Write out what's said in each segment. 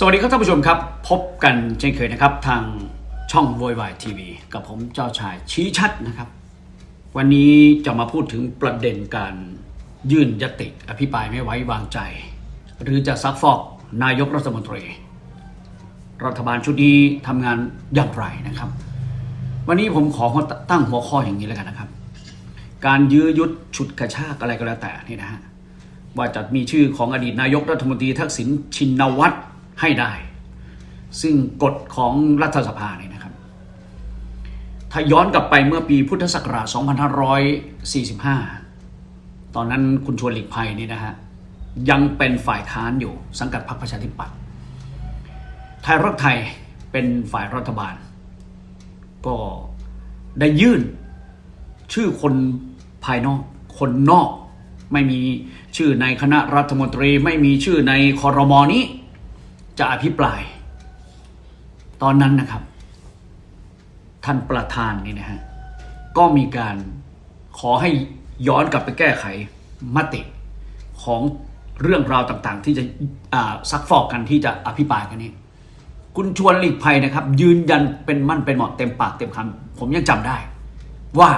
สวัสดีครับท่านผู้ชมครับ พบกันเช่นเคยนะครับ ทางช่องโวยวายทีวีกับผมเจ้าชายชี้ชัดนะครับ วันนี้จะมาพูดถึงประเด็นการยื่นยติอภิปรายไม่ไว้วางใจ หรือจะซักฟอกนายกรัฐมนตรี รัฐบาลชุดนี้ทำงานอย่างไรนะครับ วันนี้ผมขอตั้งหัวข้ออย่างนี้แล้วกันนะครับ การยื้อยุดฉุดกระชากอะไรก็แล้วแต่นี่นะฮะว่าจะมีชื่อของอดีตนายกรัฐมนตรีทักษิณชินวัตร ให้ได้ ซึ่งกฎของรัฐสภาเนี่ยนะครับ ถ้าย้อนกลับไปเมื่อปีพุทธศักราช 2545 ตอนนั้นคุณชวนหลีกภัยนี่นะฮะยังเป็นฝ่ายค้านอยู่สังกัดพรรคประชาธิปัตย์ไทยรักไทยเป็นฝ่ายรัฐบาล ก็ได้ยื่นชื่อคนภายนอก คนนอก ไม่มีชื่อในคณะรัฐมนตรี ไม่มีชื่อในคอรมอนี้ จะอภิปราย ตอนนั้นนะครับ ท่านประธานนี่นะฮะก็มีการขอให้ย้อนกลับไปแก้ไขมติของเรื่องราวต่างๆ ที่จะซักฟอกกันที่จะอภิปรายกันนี้ คุณชวนหลีกภัยนะครับ ยืนยันเป็นมั่นเป็นเหมาะเต็มปากเต็มคำผมยังจำได้ ว่า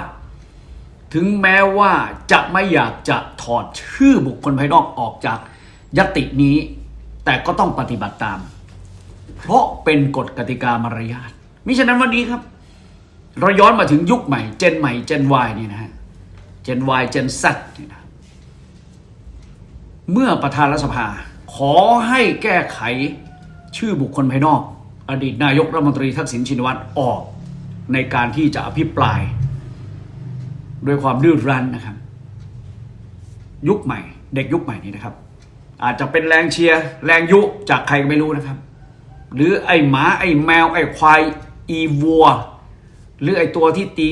ถึงแม้ว่าจะไม่อยากจะถอดชื่อบุคคลภายนอกออกจากยตินี้ แต่ก็ต้องปฏิบัติตาม เพราะเป็นกฎกติกามารยาทมิฉะนั้นวันนี้ครับ เราย้อนมาถึงยุคใหม่ เจนใหม่เจน Y นี่นะฮะเจน Y เจน Z นี่นะเมื่อประธานรัฐสภา ขอให้แก้ไขชื่อบุคคลภายนอก อดีตนายกรัฐมนตรีทักษิณชินวัตรออกในการที่จะอภิปราย ด้วยความดื้อรั้นนะครับ ยุคใหม่ เด็กยุคใหม่นี้นะครับ อาจจะเป็นแรงเชียร์แรงยุจากใครก็ไม่รู้นะครับ หรือไอ้หมาไอ้แมว ไอ้ควายอีวัว หรือไอ้ตัวที่ตี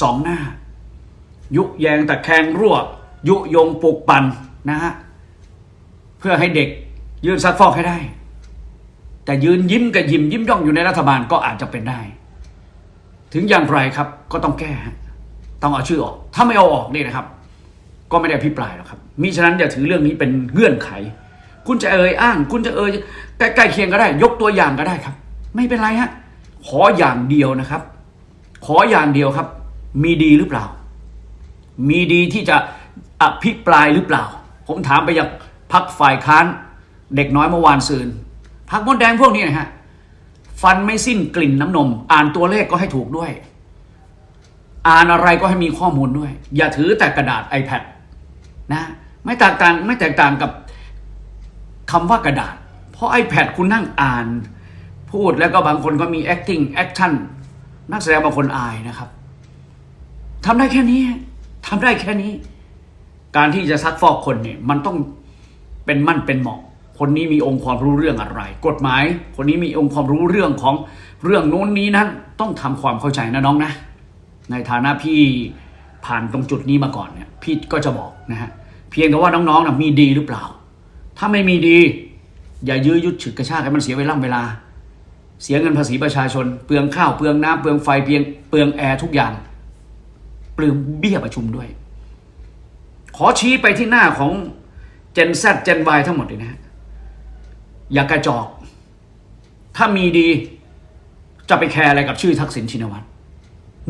สองหน้า ยุแยงแตะแคงรั่ว ยุยงปลุกปั่นนะฮะเพื่อให้เด็กยืนซักฟอกให้ได้ แต่ยืนยิ้มกับยิ้มยิ้มย่องอยู่ในรัฐบาลก็อาจจะเป็นได้ ถึงอย่างไรครับก็ต้องแก้ ต้องเอาชื่อออก ถ้าไม่เอาออกนี่นะครับ ก็ไม่ได้พิปรายหรอกครับมิฉะนั้นอย่าถือเรื่องนี้เป็นเงื่อนไข คุณจะเอ่ยอ้าง คุณจะเอ่ยใกล้ๆเคียงก็ได้ ยกตัวอย่างก็ได้ครับ ไม่เป็นไรฮะขออย่างเดียวนะครับ ขออย่างเดียวครับ มีดีหรือเปล่า มีดีที่จะอภิปรายหรือเปล่า ผมถามไปยังพักฝ่ายค้านเด็กน้อยเมื่อวานซืนพักมดแดงพวกนี้นะฮะฟันไม่สิ้นกลิ่นน้ำนม อ่านตัวเลขก็ให้ถูกด้วย อ่านอะไรก็ให้มีข้อมูลด้วย อย่าถือแต่กระดาษ iPad นะไม่แตกต่างไม่แตกต่างกับคำว่ากระดาษ เพราะ iPad คุณนั่งอ่าน พูดแล้วก็บางคนก็มี acting action นักแสดงบางคนอายนะครับทำได้แค่นี้ทำได้แค่นี้ การที่จะซักฟอกคนเนี่ยมันต้องเป็นมั่นเป็นเหมาะ คนนี้มีองค์ความรู้เรื่องอะไร กฎหมาย คนนี้มีองค์ความรู้เรื่องของเรื่องโน้นนี้นั้น ต้องทำความเข้าใจนะน้องนะ ในฐานะพี่ผ่านตรงจุดนี้มาก่อนเนี่ยพี่ก็จะบอกนะฮะ เพียงแต่ว่าน้องๆนะมีดีหรือเปล่า ถ้าไม่มีดี อย่ายื้อยุดฉึกกระชากให้มันเสียเวลาเวลา เสียเงินภาษีประชาชน เปลืองข้าวเปลืองน้ำเปลืองไฟเปลืองเปลืองแอร์ทุกอย่าง เปลืองเบี้ยประชุมด้วย ขอชี้ไปที่หน้าของเจน Z เจน Y ทั้งหมดเลยนะ อย่ากระจอก ถ้ามีดี จะไปแคร์อะไรกับชื่อทักษิณชินวัตร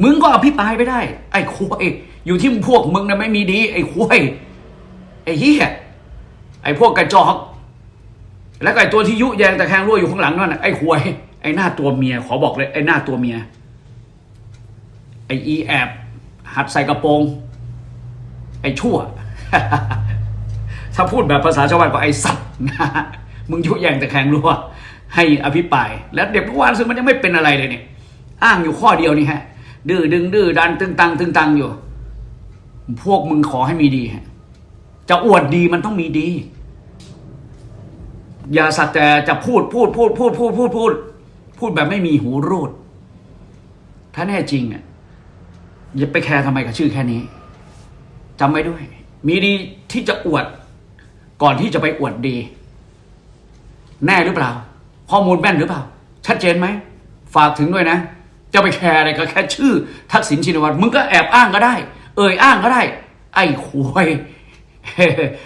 มึงก็อภิปรายไปได้ ไอ้คุยอยู่ที่พวกมึงนะไม่มีดี ไอ้คุย ไอ้เหี้ยไอ้พวกกระจอก แล้วก็ไอ้ตัวที่ยุแยงแต่แคงรั่วอยู่ข้างหลังนั่นนะไอ้คุยไอ้หน้าตัวเมีย ขอบอกเลย ไอ้หน้าตัวเมีย ไอ้อีแอบ หัดใส่กระโปรง ไอ้ชั่ว ถ้าพูดแบบภาษาชาวบ้านก็ไอ้สัตว์นะมึงยุแยงแต่แคงรั่ว ให้อภิปราย แล้วเด็กเมื่อวานซึ่งมันยังไม่เป็นอะไรเลยเนี่ย อ้างอยู่ข้อเดียวนี่ฮะ ดื้อดึงดื้อดันตึงตังตึงตังอยู่ พวกมึงขอให้มีดีฮะ จะอวดดีมันต้องมีดี อย่าสักแต่จะพูดพูดพูดพูดพูดพูดพูดพูดแบบไม่มีหูรูด ถ้าแน่จริงอะอย่าไปแคร์ทำไมกับชื่อแค่นี้จำไว้ด้วย มีดีที่จะอวด ก่อนที่จะไปอวดดี แน่หรือเปล่า ข้อมูลแม่นหรือเปล่า ชัดเจนไหม ฝากถึงด้วยนะ จะไปแคร์อะไรก็แค่ชื่อ ทักษิณชินวัตรมึงก็แอบอ้างก็ได้ เอ่ยอ้างก็ได้ ไอ้ควย 嘿 嘿